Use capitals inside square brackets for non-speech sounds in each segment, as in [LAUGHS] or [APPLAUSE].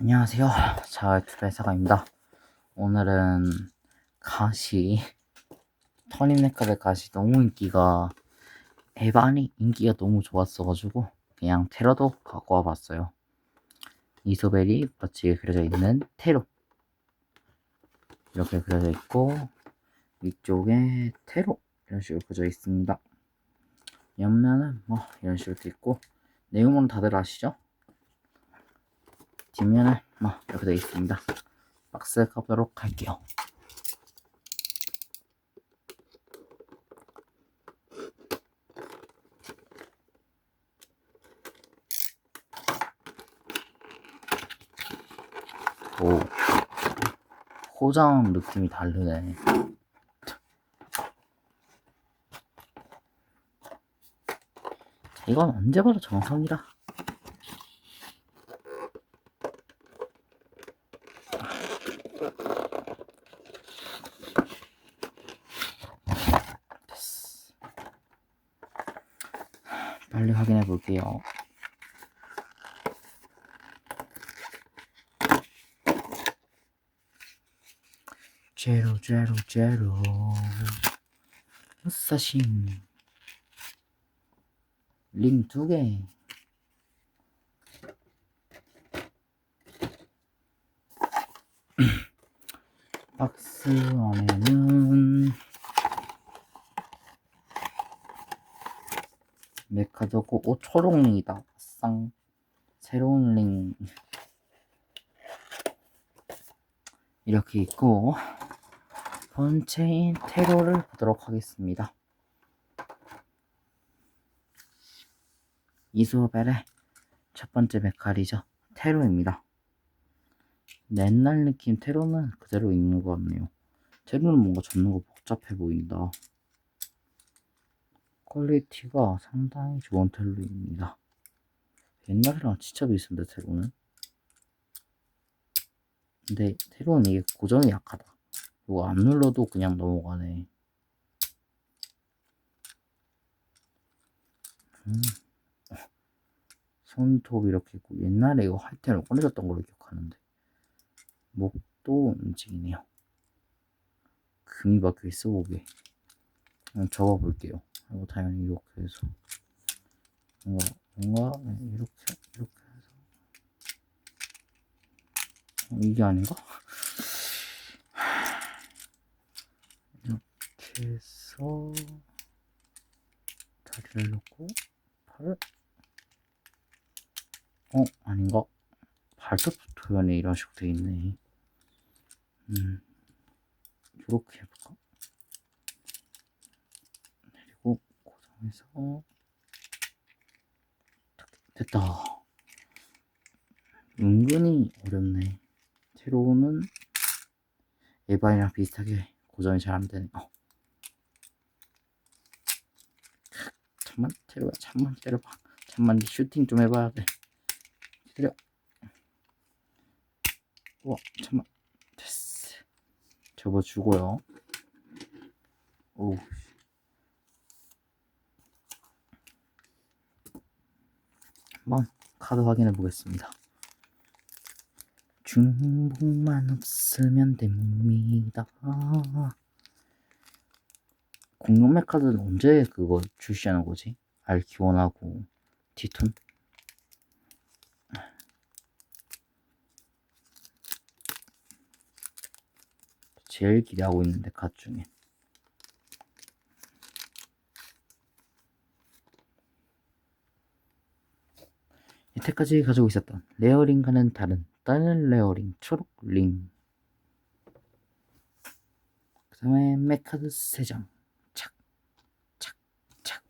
안녕하세요. 자유투자 회사가입니다. 오늘은 가시, 터닝네카드 가시 너무 인기가, 에반이 인기가 너무 좋았어가지고, 그냥 테러도 갖고 와봤어요. 이소벨이 멋지게 그려져 있는 테로. 이렇게 그려져 있고, 위쪽에 테로. 이런 식으로 그려져 있습니다. 옆면은 뭐, 이런 식으로 돼 있고, 내용은 다들 아시죠? 뒷면은 뭐 이렇게 되어 있습니다. 박스 가보도록 할게요. 오, 포장 느낌이 다르네. 자, 이건 언제 봐도 정성이라. 빨리 확인해 볼게요. 제로 제로 제로 사신 링 두 개. 박스 안에는 메카드고 오 초록링이다. 쌍 새로운 링. 이렇게 있고 본체인 테러를 보도록 하겠습니다. 이소벨의 첫 번째 메칼이죠 테러입니다 옛날 느낌 테러는 그대로 있는 것 같네요 테러는 뭔가 접는 거 복잡해 보인다 퀄리티가 상당히 좋은 텔로입니다. 옛날이랑 진짜 비슷한데 테로는 근데 테로는 이게 고정이 약하다. 이거 안 눌러도 그냥 넘어가네. 음. 손톱 이렇게 있고 옛날에 이거 할 때는 꺼내졌던 걸로 기억하는데 목도 움직이네요. 금이 박혀 있어 목에. 적어 볼게요. 이거 당연히 이렇게 해서 뭔가 뭔가 이렇게 이렇게 해서 어, 이게 아닌가? 이렇게 해서 다리를 놓고 팔을 어 아닌가? 발톱 표현이 이런 식으로 돼 있네. 음 이렇게 해볼까? 그리고 고정해서 됐다. 은근히 어렵네. 테로는 에바이랑 비슷하게 고정이 잘 안 되네. 어. 잠만 테로야 잠만 때려봐. 잠만 네 슈팅 좀 해봐야 돼. 기다려. 우와 잠만. 접어주고요. 오. 한번 카드 확인해 보겠습니다. 중복만 없으면 됩니다. 공룡 메카드는 언제 그거 출시하는 거지? 알키원하고 티톤? 제일 기대하고 있는데 카드 중에. 이때까지 가지고 있었던 레어링과는 다른 다른 레어링 초록 링. 그 다음에 메카드 3장 착, 착, 착.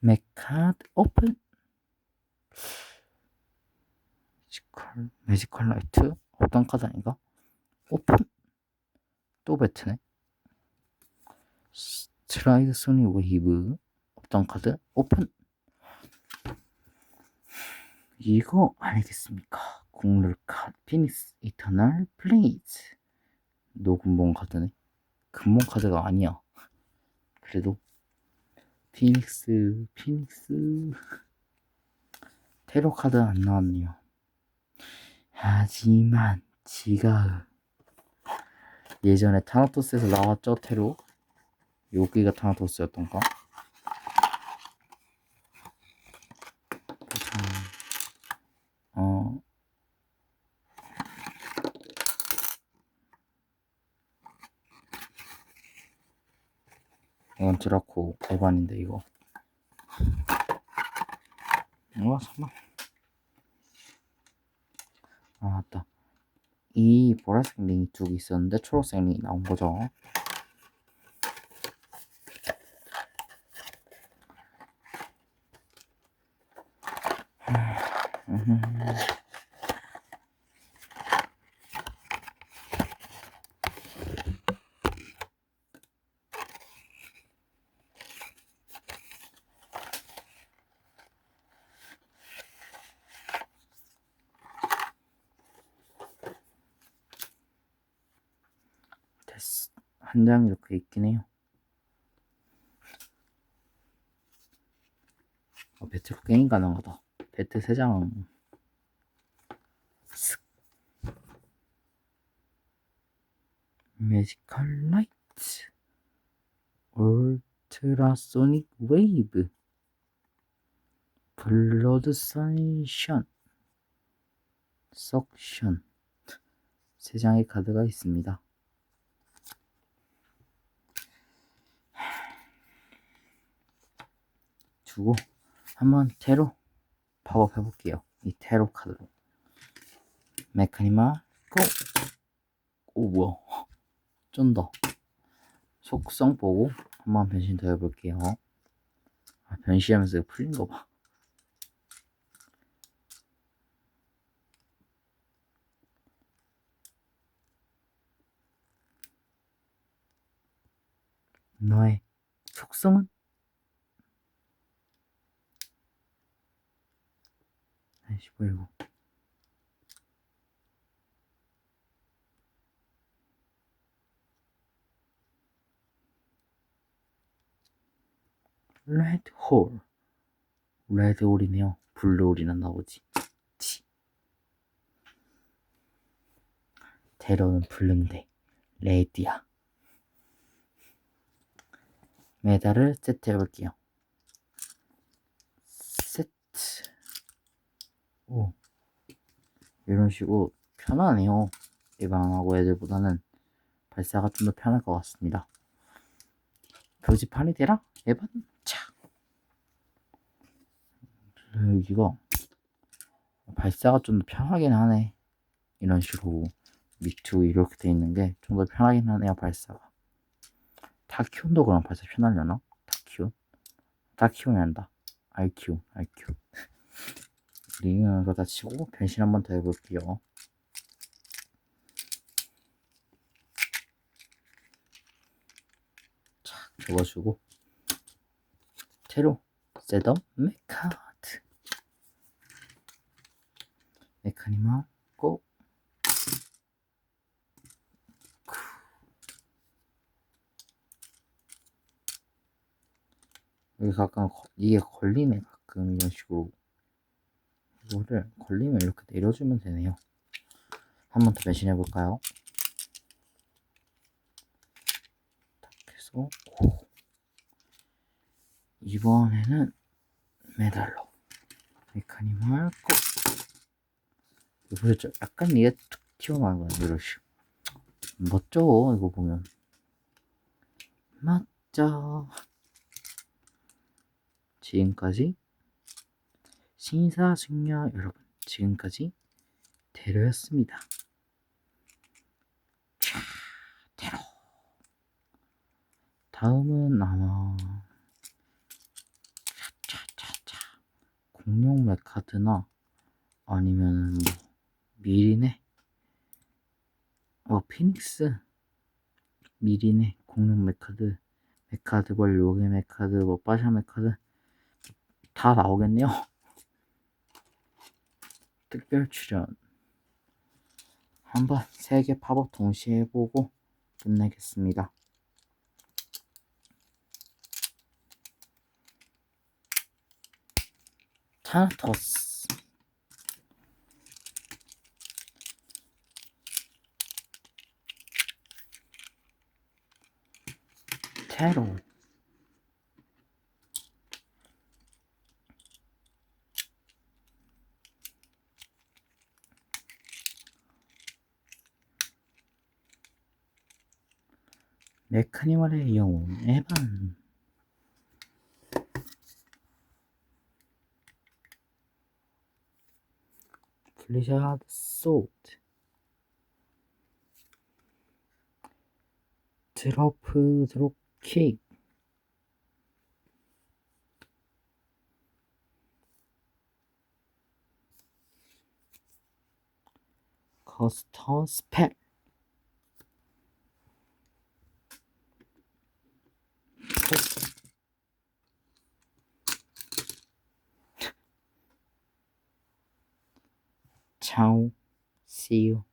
메카드 오픈. 매지컬, 매지컬 라이트. 어떤 카드 아닌가? 오픈 또 배트네. 스트라이드 소니 웨이브? 어떤 카드? 오픈. 이거 알겠습니까? 국룰 카드. 피닉스 이터널 플레이즈. 노근본 카드네. 근본 카드가 아니야. 그래도 피닉스 피닉스. 테러 카드 안 나왔네요. 하지만 지가 예전에 타나토스에서 나왔죠? 테로 여기가 타나토스였던가? 어. 이건 드라코 에반인데 이거. 와 잠깐 아 맞다 이 보라색 링이 두 개 있었는데 초록색 링이 나온 거죠 됐어 한 장 이렇게 있긴 해요. 어, 배트로 게임 가능하다 배트 3장. 매지컬 라이트 울트라소닉 웨이브 블러드 산션 석션 세 장의 카드가 있습니다. 두고 한번 테로 팝업 해볼게요. 이 테로 카드로 메카니마 고! 오 뭐야 [LAUGHS] 좀더 속성 보고 한번 변신 더 해볼게요. 아, 변신하면서 풀린 거 봐. 너의 속성은? 아이씨 뭐야 이거 레드 홀 레드 홀이네요. 블루 홀이나 나오지. 치. 테러는 블루인데 레드야. 메달을 세트 해 볼게요. 세트 오. 이런 식으로 편하네요. 일반하고 애들보다는 발사가 좀 더 편할 것 같습니다. 표지판이 되라? 에반 차. 여기가 발사가 좀 더 편하긴 하네. 이런 식으로 밑으로 이렇게 돼 있는 게 좀 더 편하긴 하네요 발사가. 다키온도 그럼 발사 편하려나? 다키온? 다키온이 한다 링은 그다 치고 변신 한 번 더 해볼게요. 착 접어주고. 테로 셋업 메카드 메카니마 고. 여기 가끔 거- 이게 걸리네 가끔 이런 식으로 이거를 걸리면 이렇게 내려주면 되네요 한 번 더 변신해 볼까요? 딱 해서 오. 이번에는 메달로 메카니멀 고 보셨죠? 약간 이게 툭 튀어나온 이런 식으로 멋져 이거 보면 멋져 지금까지 신사숙녀 여러분 지금까지. 자, 테러. 다음은 아마 차차차차 공룡 메카드나 아니면 뭐 미리네 어 피닉스 미리네 공룡 메카드 메카드 벌 요괴 메카드 뭐 빠샤 메카드 다 나오겠네요. [LAUGHS] 특별 출연. 한번 세계 팝업 동시에 해보고 끝내겠습니다. 타나토스. 테로. 메카니멀의 영웅 에반 블리자드 소트 드로프 드롭킥. 커스터 스펠 see you